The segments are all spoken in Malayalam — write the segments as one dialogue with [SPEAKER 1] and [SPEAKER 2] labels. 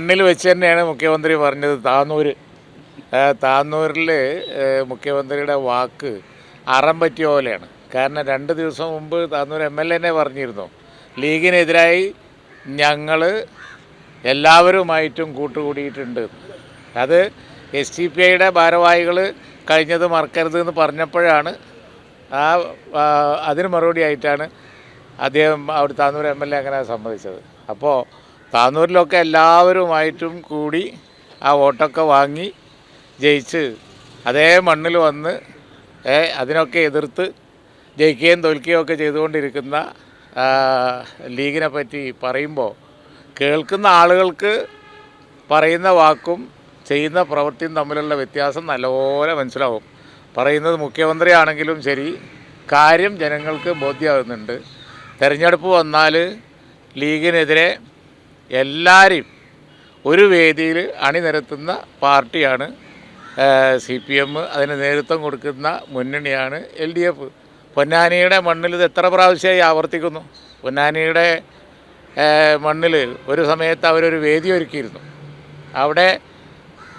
[SPEAKER 1] മണ്ണിൽ വെച്ച് തന്നെയാണ് മുഖ്യമന്ത്രി പറഞ്ഞത്. താന്നൂര് താന്നൂരിൽ മുഖ്യമന്ത്രിയുടെ വാക്ക് അറം പറ്റിയ പോലെയാണ്. കാരണം രണ്ട് ദിവസം മുമ്പ് താന്നൂർ എം എൽ എന്നെ പറഞ്ഞിരുന്നു. ലീഗിനെതിരായി ഞങ്ങൾ എല്ലാവരുമായിട്ടും കൂട്ടുകൂടിയിട്ടുണ്ട്. അത് എസ് ടി പി ഐയുടെ ഭാരവാഹികൾ കഴിഞ്ഞത് മറക്കരുത് എന്ന് പറഞ്ഞപ്പോഴാണ് ആ, അതിന് മറുപടി ആയിട്ടാണ് അദ്ദേഹം അവിടെ താന്നൂർ എം എൽ എ അങ്ങനെ സമ്മതിച്ചത്. അപ്പോൾ താന്നൂരിലൊക്കെ എല്ലാവരുമായിട്ടും കൂടി ആ വോട്ടൊക്കെ വാങ്ങി ജയിച്ച് അതേ മണ്ണിൽ വന്ന് അതിനൊക്കെ എതിർത്ത് ജയിക്കുകയും തോൽക്കുകയും ഒക്കെ ചെയ്തുകൊണ്ടിരിക്കുന്ന ലീഗിനെ പറ്റി പറയുമ്പോൾ കേൾക്കുന്ന ആളുകൾക്ക് പറയുന്ന വാക്കും ചെയ്യുന്ന പ്രവൃത്തിയും തമ്മിലുള്ള വ്യത്യാസം നല്ലപോലെ മനസ്സിലാവും. പറയുന്നത് മുഖ്യമന്ത്രിയാണെങ്കിലും ശരി കാര്യം ജനങ്ങൾക്ക് ബോധ്യമാകുന്നുണ്ട് തെരഞ്ഞെടുപ്പ് വന്നാൽ ലീഗിനെതിരെ എല്ലാവരെയും ഒരു വേദിയിൽ അണിനിരത്തുന്ന പാർട്ടിയാണ് സി പി എം. അതിന് നേതൃത്വം കൊടുക്കുന്ന മുന്നണിയാണ് എൽ ഡി എഫ്. പൊന്നാനിയുടെ മണ്ണിൽ ഇത് എത്ര പ്രാവശ്യമായി ആവർത്തിക്കുന്നു? പൊന്നാനിയുടെ മണ്ണിൽ ഒരു സമയത്ത് അവരൊരു വേദി ഒരുക്കിയിരുന്നു. അവിടെ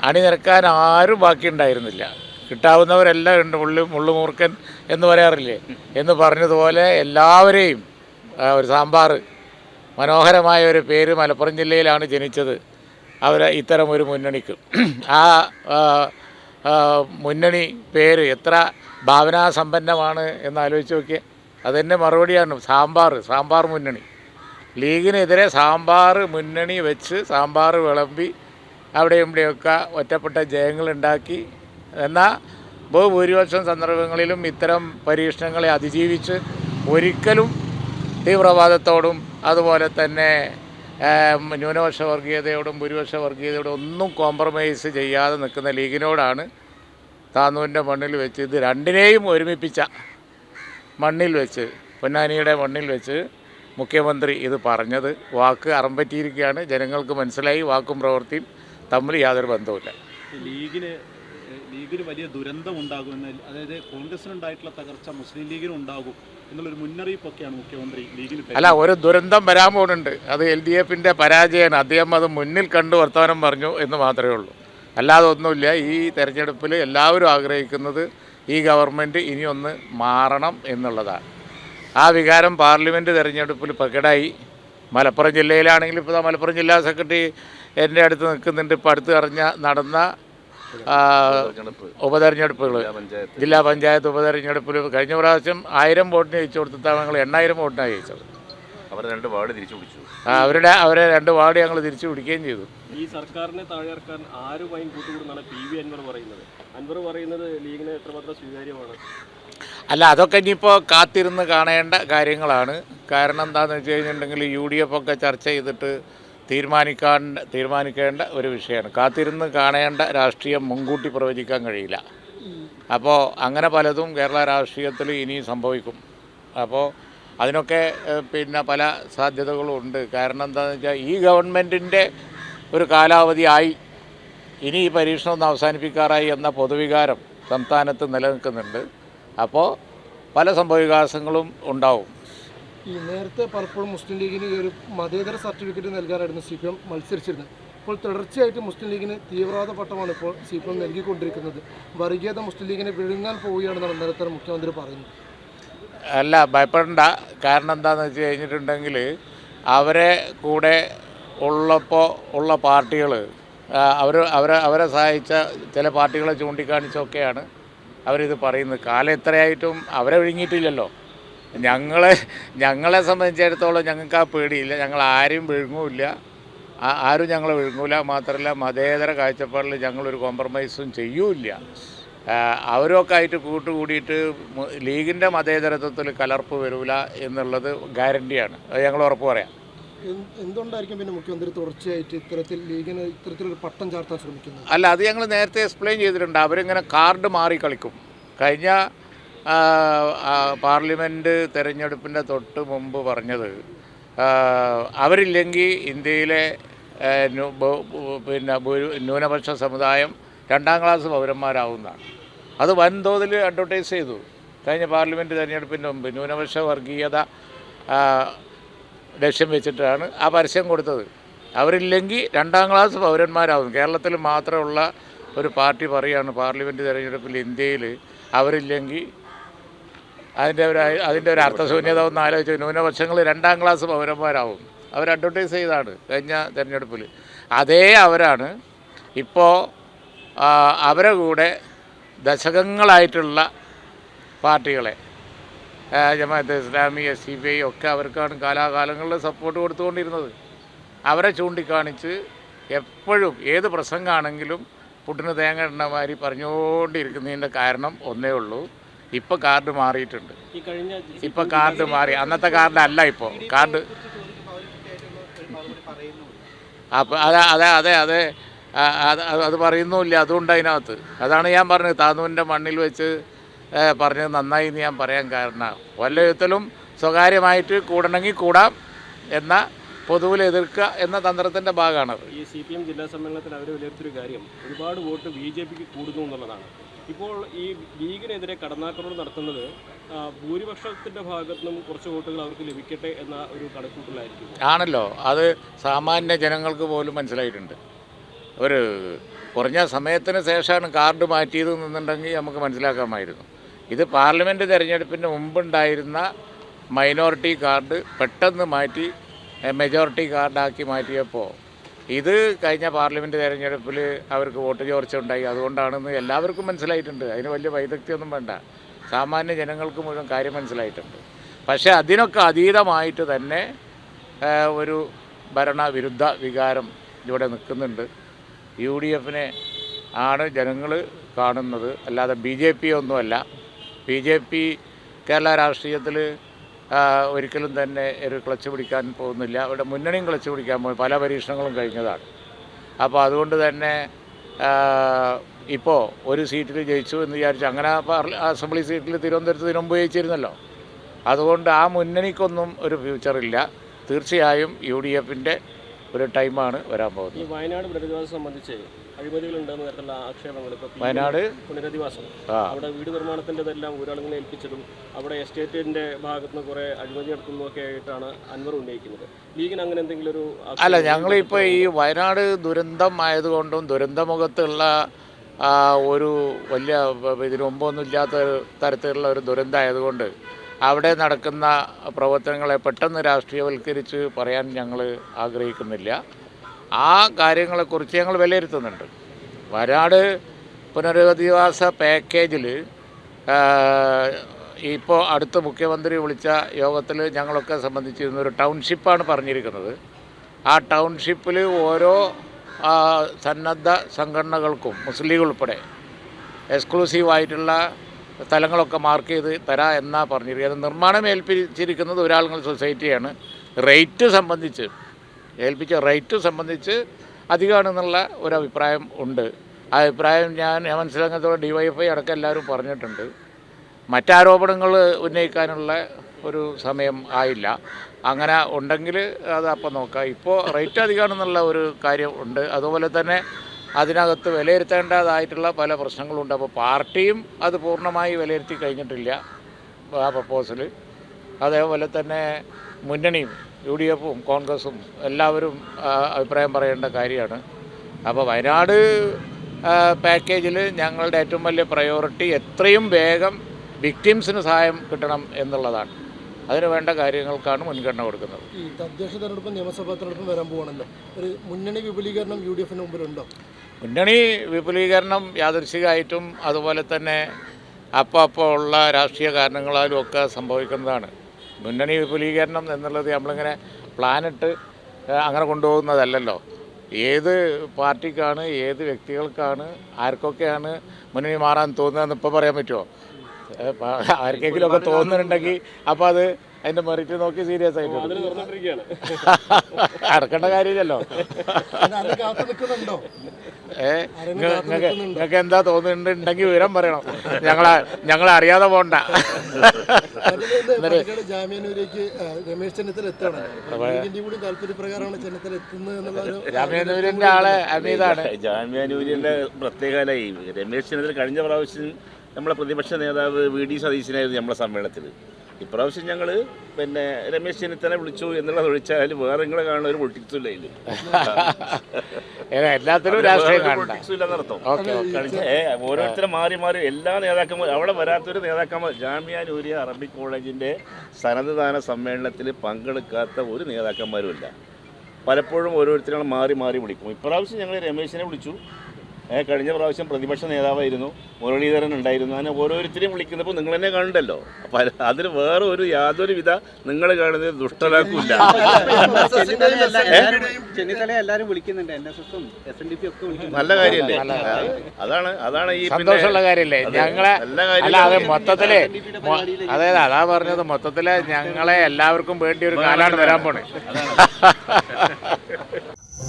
[SPEAKER 1] അണിനിരക്കാൻ ആരും ബാക്കിയുണ്ടായിരുന്നില്ല. കിട്ടാവുന്നവരെല്ലാം ഉണ്ട് മുള്ളു മുള്ളുമൂർക്കൻ എന്ന് പറയാറില്ലേ? എന്ന് പറഞ്ഞതുപോലെ എല്ലാവരെയും ഒരു സാമ്പാർ മനോഹരമായ ഒരു പേര് മലപ്പുറം ജില്ലയിലാണ് ജനിച്ചത്. അവർ ഇത്തരം ഒരു മുന്നണിക്ക്. ആ, മുന്നണി പേര് എത്ര ഭാവനാസമ്പന്നമാണ് എന്ന് ആലോചിച്ച് നോക്കിയാൽ അതെന്നെ മറുപടിയാണ് സാമ്പാർ സാമ്പാർ മുന്നണി. ലീഗിനെതിരെ സാമ്പാർ മുന്നണി വെച്ച് സാമ്പാർ വിളമ്പി അവിടെ ഇവിടെയൊക്കെ ഒറ്റപ്പെട്ട ജയങ്ങളുണ്ടാക്കി എന്നാൽ ബഹുഭൂരിപക്ഷം സന്ദർഭങ്ങളിലും ഇത്തരം പരീക്ഷണങ്ങളെ അതിജീവിച്ച് ഒരിക്കലും തീവ്രവാദത്തോടും അതുപോലെ തന്നെ ന്യൂനപക്ഷ വർഗീയതയോടും ഭൂരിപക്ഷ വർഗീയതയോടും ഒന്നും കോംപ്രമൈസ് ചെയ്യാതെ നിൽക്കുന്ന ലീഗിനോടാണ് താന്നൂന്റെ മണ്ണിൽ വെച്ച് ഇത് രണ്ടിനെയും ഒരുമിപ്പിച്ച മണ്ണിൽ വെച്ച് പൊന്നാനിയുടെ മണ്ണിൽ വെച്ച് മുഖ്യമന്ത്രി ഇത് പറഞ്ഞത്. വാക്ക് അറമ്പറ്റിയിരിക്കുകയാണ്. ജനങ്ങൾക്ക് മനസ്സിലായി വാക്കും പ്രവൃത്തിയും തമ്മിൽ യാതൊരു ബന്ധവുമില്ല.
[SPEAKER 2] ലീഗിന് ലീഗിന് വലിയ ദുരന്തം ഉണ്ടാകുമെന്ന് അതായത് കോൺഗ്രസിനുണ്ടായിട്ടുള്ള തകർച്ച മുസ്ലിം ലീഗിനും ഉണ്ടാകും എന്നുള്ളൊരു മുന്നറിയിപ്പൊക്കെയാണ് മുഖ്യമന്ത്രി ലീഗിന്
[SPEAKER 1] അല്ല ഒരു ദുരന്തം വരാൻ പോകുന്നുണ്ട്. അത് എൽ ഡി എഫിന്റെ പരാജയമാണ്. അദ്ദേഹം അത് മുന്നിൽ കണ്ട് വർത്തമാനം പറഞ്ഞു എന്ന് മാത്രമേ ഉള്ളൂ. അല്ലാതെ ഒന്നുമില്ല. ഈ തെരഞ്ഞെടുപ്പിൽ എല്ലാവരും ആഗ്രഹിക്കുന്നത് ഈ ഗവൺമെന്റ് ഇനിയൊന്ന് മാറണം എന്നുള്ളതാണ്. ആ വികാരം പാർലമെന്റ് തെരഞ്ഞെടുപ്പിൽ പ്രകടായി മലപ്പുറം ജില്ലയിലാണെങ്കിൽ ഇപ്പോൾ മലപ്പുറം ജില്ലാ സെക്രട്ടറി എന്റെ അടുത്ത് നിൽക്കുന്നുണ്ട്. ഇപ്പോൾ അടുത്ത് അറിഞ്ഞ നടന്ന ഉപതെരഞ്ഞെടുപ്പുകൾ ജില്ലാ പഞ്ചായത്ത് ഉപതെരഞ്ഞെടുപ്പിൽ കഴിഞ്ഞ പ്രാവശ്യം ആയിരം വോട്ടിന് ജയിച്ചു കൊടുത്തിട്ടാണ് ഞങ്ങൾ എണ്ണായിരം വോട്ടിനാണ് ജയിച്ചത്.
[SPEAKER 3] അവർ രണ്ട് വാർഡ് തിരിച്ചു പിടിച്ചു.
[SPEAKER 1] ആ, അവരുടെ അവരെ രണ്ട് വാർഡ് ഞങ്ങൾ തിരിച്ചു പിടിക്കുകയും ചെയ്തു.
[SPEAKER 4] ഈ സർക്കാരിനെ താഴെയിറക്കാൻ ആരുമായും കൂട്ടുകൂടുന്നാണ് പി വി അൻവർ പറയുന്നത്? അൻവർ പറയുന്നത് ലീഗിന് എത്രമാത്രം സ്വീകാര്യമാണ്?
[SPEAKER 1] അല്ല അതൊക്കെ ഇനിയിപ്പോൾ കാത്തിരുന്ന് കാണേണ്ട കാര്യങ്ങളാണ്. കാരണം എന്താണെന്ന് വെച്ച് കഴിഞ്ഞിട്ടുണ്ടെങ്കിൽ യു ഡി എഫ് ഒക്കെ ചർച്ച ചെയ്തിട്ട് തീരുമാനിക്കാൻ തീരുമാനിക്കേണ്ട ഒരു വിഷയമാണ്. കാത്തിരുന്ന് കാണേണ്ട രാഷ്ട്രീയം മുൻകൂട്ടി പ്രവചിക്കാൻ കഴിയില്ല. അപ്പോൾ അങ്ങനെ പലതും കേരള രാഷ്ട്രീയത്തിൽ ഇനിയും സംഭവിക്കും. അപ്പോൾ അതിനൊക്കെ പിന്നെ പല സാധ്യതകളും ഉണ്ട്. കാരണം എന്താണെന്ന് വെച്ചാൽ ഈ ഗവൺമെന്റിന്റെ ഒരു കാലാവധി ആയി. ഇനി ഈ പരീക്ഷണം ഒന്ന് അവസാനിപ്പിക്കാറായി എന്ന പൊതുവികാരം സംസ്ഥാനത്ത് നിലനിൽക്കുന്നുണ്ട്. അപ്പോൾ പല സംഭവവികാസങ്ങളും ഉണ്ടാവും.
[SPEAKER 5] ഈ നേരത്തെ പലപ്പോഴും മുസ്ലിം ലീഗിന് ഒരു മതേതര സർട്ടിഫിക്കറ്റ് നൽകാനായിരുന്നു സി പി എം മത്സരിച്ചിരുന്നത്. ഇപ്പോൾ തുടർച്ചയായിട്ട് മുസ്ലിം ലീഗിന് തീവ്രവാദ പട്ടമാണ് ഇപ്പോൾ സി പി എം നൽകിക്കൊണ്ടിരിക്കുന്നത്. വർഗീയത മുസ്ലിം ലീഗിനെ വിഴുങ്ങാൻ പോവുകയാണെന്നാണ് നേരത്തെ മുഖ്യമന്ത്രി പറയുന്നത്.
[SPEAKER 1] അല്ല ഭയപ്പെടണ്ട. കാരണം എന്താണെന്ന് വെച്ച് കഴിഞ്ഞിട്ടുണ്ടെങ്കിൽ അവരെ കൂടെ ഉള്ളപ്പോൾ ഉള്ള പാർട്ടികൾ അവർ അവരെ അവരെ സഹായിച്ച ചില പാർട്ടികളെ ചൂണ്ടിക്കാണിച്ചൊക്കെയാണ് അവരിത് പറയുന്നത്. കാലം എത്രയായിട്ടും അവരെ വിഴുങ്ങിയിട്ടില്ലല്ലോ. ഞങ്ങളെ ഞങ്ങളെ സംബന്ധിച്ചിടത്തോളം ഞങ്ങൾക്ക് ആ പേടിയില്ല. ഞങ്ങൾ ആരും വിഴുങ്ങൂല്ല. ആരും ഞങ്ങളെ വിഴുങ്ങൂല. മാത്രമല്ല മതേതര കാഴ്ചപ്പാടിൽ ഞങ്ങളൊരു കോംപ്രമൈസും ചെയ്യൂല അവരൊക്കെ ആയിട്ട് കൂട്ടുകൂടിയിട്ട് ലീഗിന്റെ മതേതരത്വത്തിൽ കലർപ്പ് വരില്ല എന്നുള്ളത് ഗ്യാരണ്ടിയാണ് അത് ഞങ്ങൾ ഉറപ്പ് പറയാം.
[SPEAKER 5] എന്ത്- എന്തുകൊണ്ടായിരിക്കും പിന്നെ മുഖ്യമന്ത്രി തുടർച്ചയായിട്ട് ഇത്തരത്തിൽ ലീഗിന് ഇത്തരത്തിലൊരു പട്ടം ചാർത്താൻ ശ്രമിക്കുന്നത്?
[SPEAKER 1] അല്ല അത് ഞങ്ങൾ നേരത്തെ എക്സ്പ്ലെയിൻ ചെയ്തിട്ടുണ്ട്. അവരിങ്ങനെ കാർഡ് മാറി കളിക്കും. കഴിഞ്ഞ പാർലമെന്റ് തെരഞ്ഞെടുപ്പിന്റെ തൊട്ട് മുമ്പ് പറഞ്ഞത് അവരില്ലെങ്കിൽ ഇന്ത്യയിലെ പിന്നെ ന്യൂനപക്ഷ സമുദായം രണ്ടാം ക്ലാസ് പൗരന്മാരാവുന്നതാണ്. അത് വൻതോതിൽ അഡ്വർട്ടൈസ് ചെയ്തു. കഴിഞ്ഞ പാർലമെന്റ് തെരഞ്ഞെടുപ്പിന്റെ മുമ്പ് ന്യൂനപക്ഷ വർഗീയത ലക്ഷ്യം വെച്ചിട്ടാണ് ആ പരസ്യം കൊടുത്തത്. അവരില്ലെങ്കിൽ രണ്ടാം ക്ലാസ് പൗരന്മാരാവും. കേരളത്തിൽ മാത്രമുള്ള ഒരു പാർട്ടി പറയുകയാണ് പാർലമെന്റ് തിരഞ്ഞെടുപ്പിൽ ഇന്ത്യയിൽ അവരില്ലെങ്കിൽ അതിന്റെ ഒരു അതിന്റെ ഒരു അർത്ഥശൂന്യത ഒന്ന് ആലോചിച്ചു ന്യൂനപക്ഷങ്ങൾ രണ്ടാം ക്ലാസ് പൗരന്മാരാവും. അവർ അഡ്വർട്ടൈസ് ചെയ്താണ് കഴിഞ്ഞ തിരഞ്ഞെടുപ്പിൽ അതേ അവരാണ് ഇപ്പോൾ അവരെ കൂടെ ദശകങ്ങളായിട്ടുള്ള പാർട്ടികളെ Jamaat Islami S C B I ഒക്കെ അവർക്കാണ് കാലാകാലങ്ങളിൽ സപ്പോർട്ട് കൊടുത്തുകൊണ്ടിരുന്നത്. അവരെ ചൂണ്ടിക്കാണിച്ച് എപ്പോഴും ഏത് പ്രസംഗമാണെങ്കിലും പുട്ടിന് തേങ്ങ ഇടുന്ന പറഞ്ഞുകൊണ്ടിരിക്കുന്നതിന്റെ കാരണം ഒന്നേ ഉള്ളൂ. ഇപ്പോൾ കാർഡ് മാറിയിട്ടുണ്ട്.
[SPEAKER 4] ഇപ്പൊ
[SPEAKER 1] ഇപ്പോൾ കാർഡ് മാറി. അന്നത്തെ കാർഡ് അല്ല ഇപ്പോൾ കാർഡ് അപ്പൊ അതെ അതെ അതെ അതെ. അത് പറയുന്നുമില്ല. അതുകൊണ്ട് അതിനകത്ത്. അതാണ് ഞാൻ പറഞ്ഞത്. താന്നൂരിന്റെ മണ്ണിൽ വെച്ച് പറഞ്ഞത് നന്നായി എന്ന് ഞാൻ പറയാൻ കാരണം. വല്ല വിധത്തിലും സ്വകാര്യമായിട്ട് കൂടണമെങ്കിൽ കൂടാം എന്ന പൊതുവിൽ എതിർക്കുക എന്ന തന്ത്രത്തിന്റെ ഭാഗമാണ്
[SPEAKER 4] ഈ സി പി എം ജില്ലാ സമ്മേളനത്തിൽ അവർ വിലയിരുത്തിയൊരു കാര്യം. ഒരുപാട് വോട്ട് ബി ജെ പിക്ക് കൂടുന്നു എന്നുള്ളതാണ്. ഇപ്പോൾ ഈ ലീഗിനെതിരെ കടന്നാക്രമണം നടത്തുന്നത് ഭൂരിപക്ഷത്തിന്റെ ഭാഗത്തു നിന്നും കുറച്ച് വോട്ടുകൾ അവർക്ക് ലഭിക്കട്ടെ എന്ന ഒരു കണക്കൂട്ടലായിരിക്കും.
[SPEAKER 1] ആണല്ലോ. അത് സാമാന്യ ജനങ്ങൾക്ക് പോലും മനസ്സിലായിട്ടുണ്ട്. ഒരു കുറഞ്ഞ സമയത്തിന് ശേഷമാണ് കാർഡ് മാറ്റിയത് എന്നുണ്ടെങ്കിൽ നമുക്ക് മനസ്സിലാക്കാമായിരുന്നു. ഇത് പാർലമെന്റ് തിരഞ്ഞെടുപ്പിന് മുമ്പുണ്ടായിരുന്ന മൈനോറിറ്റി കാർഡ് പെട്ടെന്ന് മാറ്റി മെജോറിറ്റി കാർഡാക്കി മാറ്റിയപ്പോൾ ഇത് കഴിഞ്ഞ പാർലമെന്റ് തെരഞ്ഞെടുപ്പിൽ അവർക്ക് വോട്ട് ചോർച്ച ഉണ്ടായി അതുകൊണ്ടാണെന്ന് എല്ലാവർക്കും മനസ്സിലായിട്ടുണ്ട്. അതിന് വലിയ വൈദഗ്ധ്യമൊന്നും വേണ്ട. സാമാന്യ ജനങ്ങൾക്ക് മുഴുവൻ കാര്യം മനസ്സിലായിട്ടുണ്ട്. പക്ഷേ അതിനൊക്കെ അതീതമായിട്ട് തന്നെ ഒരു ഭരണവിരുദ്ധ വികാരം ഇവിടെ നിൽക്കുന്നുണ്ട്. യു ഡി എഫിനെ ആണ് ജനങ്ങൾ കാണുന്നത്. അല്ലാതെ ബി ജെ പി ഒന്നുമല്ല. ബി ജെ പി കേരള രാഷ്ട്രീയത്തിൽ ഒരിക്കലും തന്നെ ഒരു ക്ലച്ച് പിടിക്കാൻ പോകുന്നില്ല. അവിടെ മുന്നണിയും ക്ലച്ച് പിടിക്കാൻ പോയി. പല പരീക്ഷണങ്ങളും കഴിഞ്ഞതാണ്. അപ്പോൾ അതുകൊണ്ട് തന്നെ ഇപ്പോൾ ഒരു സീറ്റിൽ ജയിച്ചു എന്ന് വിചാരിച്ചു അങ്ങനെ അസംബ്ലി സീറ്റിൽ തിരുവനന്തപുരത്ത് ഇതിനുമുമ്പ് ജയിച്ചിരുന്നല്ലോ. അതുകൊണ്ട് ആ മുന്നണിക്കൊന്നും ഒരു ഫ്യൂച്ചറില്ല തീർച്ചയായും യു ഡി എഫിന്റെ ഒരു ടൈമാണ് വരാൻ പോകുന്നത്.
[SPEAKER 4] ഈ വയനാട് പ്രതിരോധം സംബന്ധിച്ച് അഴിമതികളുണ്ടെന്ന് തരത്തിലുള്ള ആക്ഷേപങ്ങൾ ഇപ്പോൾ
[SPEAKER 1] വയനാട്?
[SPEAKER 4] പുനരധിവാസം. അവിടെ വീട് നിർമ്മാണത്തിന്റെതെല്ലാം ഒരാളുകളെ ഏൽപ്പിച്ചതും അവിടെ എസ്റ്റേറ്റിന്റെ ഭാഗത്ത് നിന്ന് കുറേ അഴിമതി നടത്തുന്നതൊക്കെ ആയിട്ടാണ് അൻവർ ഉന്നയിക്കുന്നത്. ലീഗിന് അങ്ങനെ എന്തെങ്കിലും ഒരു
[SPEAKER 1] അല്ല ഞങ്ങളിപ്പോൾ ഈ വയനാട് ദുരന്തം ആയതുകൊണ്ടും ദുരന്തമുഖത്തുള്ള ഒരു വലിയ ഇതിനു മുമ്പൊന്നും ഇല്ലാത്ത തരത്തിലുള്ള ഒരു ദുരന്തമായതുകൊണ്ട് അവിടെ നടക്കുന്ന പ്രവർത്തനങ്ങളെ പെട്ടെന്ന് രാഷ്ട്രീയവൽക്കരിച്ച് പറയാൻ ഞങ്ങൾ ആഗ്രഹിക്കുന്നില്ല. ആ കാര്യങ്ങളെക്കുറിച്ച് ഞങ്ങൾ വിലയിരുത്തുന്നുണ്ട്. വരാട് പുനരധിവാസ പാക്കേജിൽ ഇപ്പോൾ അടുത്ത മുഖ്യമന്ത്രി വിളിച്ച യോഗത്തിൽ ഞങ്ങളൊക്കെ സംബന്ധിച്ചിരുന്ന ഒരു ടൗൺഷിപ്പാണ് പറഞ്ഞിരിക്കുന്നത്. ആ ടൗൺഷിപ്പിൽ ഓരോ സന്നദ്ധ സംഘടനകൾക്കും മുസ്ലിം ലീഗ് ഉൾപ്പെടെ എക്സ്ക്ലൂസീവായിട്ടുള്ള സ്ഥലങ്ങളൊക്കെ മാർക്ക് ചെയ്ത് തരാ എന്നാണ് പറഞ്ഞിരിക്കുന്നത്. നിർമ്മാണം ഏൽപ്പിച്ചിരിക്കുന്നത് ഒരാളുകൾ സൊസൈറ്റിയാണ്. റേറ്റ് സംബന്ധിച്ച് ഏൽപ്പിച്ച റൈറ്റ് സംബന്ധിച്ച് അധികമാണെന്നുള്ള ഒരു അഭിപ്രായം ഉണ്ട്. ആ അഭിപ്രായം ഞാൻ മനസ്സിലാക്കുന്നതോടെ ഡി വൈ അടക്കം എല്ലാവരും പറഞ്ഞിട്ടുണ്ട്. മറ്റാരോപണങ്ങൾ ഉന്നയിക്കാനുള്ള ഒരു സമയം ആയില്ല. അങ്ങനെ ഉണ്ടെങ്കിൽ അത് അപ്പം നോക്കാം. ഇപ്പോൾ റേറ്റ് അധികമാണെന്നുള്ള ഒരു കാര്യം ഉണ്ട്. അതുപോലെ തന്നെ അതിനകത്ത് വിലയിരുത്തേണ്ടതായിട്ടുള്ള പല പ്രശ്നങ്ങളുണ്ട്. അപ്പോൾ പാർട്ടിയും അത് പൂർണമായി വിലയിരുത്തി കഴിഞ്ഞിട്ടില്ല ആ പ്രപ്പോസൽ അതേപോലെ തന്നെ മുന്നണിയും യു ഡി എഫും കോൺഗ്രസും എല്ലാവരും അഭിപ്രായം പറയേണ്ട കാര്യമാണ്. അപ്പോൾ വയനാട് പാക്കേജിൽ ഞങ്ങളുടെ ഏറ്റവും വലിയ പ്രയോറിറ്റി എത്രയും വേഗം വിക്ടിംസിന് സഹായം കിട്ടണം എന്നുള്ളതാണ്. അതിന് വേണ്ട കാര്യങ്ങൾക്കാണ് മുൻഗണന കൊടുക്കുന്നത്.
[SPEAKER 5] ഈ തദ്ദേശ തെരഞ്ഞെടുപ്പും നിയമസഭാ തെരഞ്ഞെടുപ്പും വരാൻ പോകണമല്ലോ ഒരു മുന്നണി വിപുലീകരണം യു ഡി എഫിന് മുമ്പിലുണ്ടോ?
[SPEAKER 1] മുന്നണി വിപുലീകരണം യാദൃശികമായിട്ടും അതുപോലെ തന്നെ അപ്പോൾ അപ്പോൾ ഉള്ള രാഷ്ട്രീയ കാരണങ്ങളാലും ഒക്കെ സംഭവിക്കുന്നതാണ്. മുന്നണി വിപുലീകരണം എന്നുള്ളത് നമ്മളിങ്ങനെ പ്ലാനിട്ട് അങ്ങനെ കൊണ്ടുപോകുന്നതല്ലല്ലോ. ഏത് പാർട്ടിക്കാണ് ഏത് വ്യക്തികൾക്കാണ് ആർക്കൊക്കെയാണ് മുന്നണി മാറാൻ തോന്നുന്നതെന്ന് ഇപ്പോൾ പറയാൻ പറ്റുമോ ആർക്കെങ്കിലുമൊക്കെ തോന്നുന്നുണ്ടെങ്കിൽ അപ്പോൾ അത് അതിന്റെ മെറിറ്റ് നോക്കി സീരിയസ് ആയിട്ട്. അടക്കേണ്ട കാര്യമില്ലല്ലോ. ഏ? നിങ്ങൾക്ക് നിങ്ങൾക്ക് എന്താ തോന്നുന്നുണ്ടെങ്കിൽ വിവരം പറയണം. ഞങ്ങളെ ഞങ്ങളെ അറിയാതെ പോണ്ട. ജാമ്യാനൂരിന്റെ ആളെ അമീതാണ്
[SPEAKER 3] ജാമ്യാനൂരിന്റെ പ്രത്യേക രമേശ് ചെന്നിത്തല കഴിഞ്ഞ പ്രാവശ്യം നമ്മളെ പ്രതിപക്ഷ നേതാവ് വി ഡി സതീശനായിരുന്നു നമ്മളെ സമ്മേളനത്തിൽ ഇപ്രാവശ്യം ഞങ്ങൾ പിന്നെ രമേശ് ചെന്നിത്തല വിളിച്ചു എന്നുള്ളത് ഒഴിച്ചാൽ വേറെ നിങ്ങളെ കാണുന്ന ഒരു പൊളിറ്റിക്സും ഇല്ല ഇതിൽ
[SPEAKER 1] എല്ലാത്തിനും
[SPEAKER 3] പൊളിറ്റിക്സും ഓരോരുത്തരും മാറി മാറി എല്ലാ നേതാക്കന്മാരും അവിടെ വരാത്തൊരു നേതാക്കന്മാർ ജാമ്യ നൂരിയ അറബിക് കോളേജിന്റെ സന്നദ്ധദാന സമ്മേളനത്തിൽ പങ്കെടുക്കാത്ത ഒരു നേതാക്കന്മാരും ഇല്ല. പലപ്പോഴും ഓരോരുത്തരും മാറി മാറി വിളിക്കും. ഇപ്രാവശ്യം ഞങ്ങൾ രമേശിനെ വിളിച്ചു. കഴിഞ്ഞ പ്രാവശ്യം പ്രതിപക്ഷ നേതാവായിരുന്നു മുരളീധരൻ ഉണ്ടായിരുന്നു. അങ്ങനെ ഓരോരുത്തരെയും വിളിക്കുന്നപ്പോൾ നിങ്ങൾ തന്നെ കാണണ്ടല്ലോ. അപ്പം അതിന് വേറെ ഒരു യാതൊരു വിധ നിങ്ങൾ കാണുന്നത്
[SPEAKER 6] വിളിക്കുന്നുണ്ട്.
[SPEAKER 3] നല്ല കാര്യല്ലേ അതാണ് അതാണ് ഈ
[SPEAKER 1] സന്തോഷമുള്ള
[SPEAKER 3] കാര്യല്ലേ
[SPEAKER 1] ഞങ്ങളെ അതെ മൊത്തത്തിൽ അതായത് അതാ പറഞ്ഞത് മൊത്തത്തിൽ ഞങ്ങളെ എല്ലാവർക്കും വേണ്ടി ഒരു കാലാണ് വരാൻ പോണേ.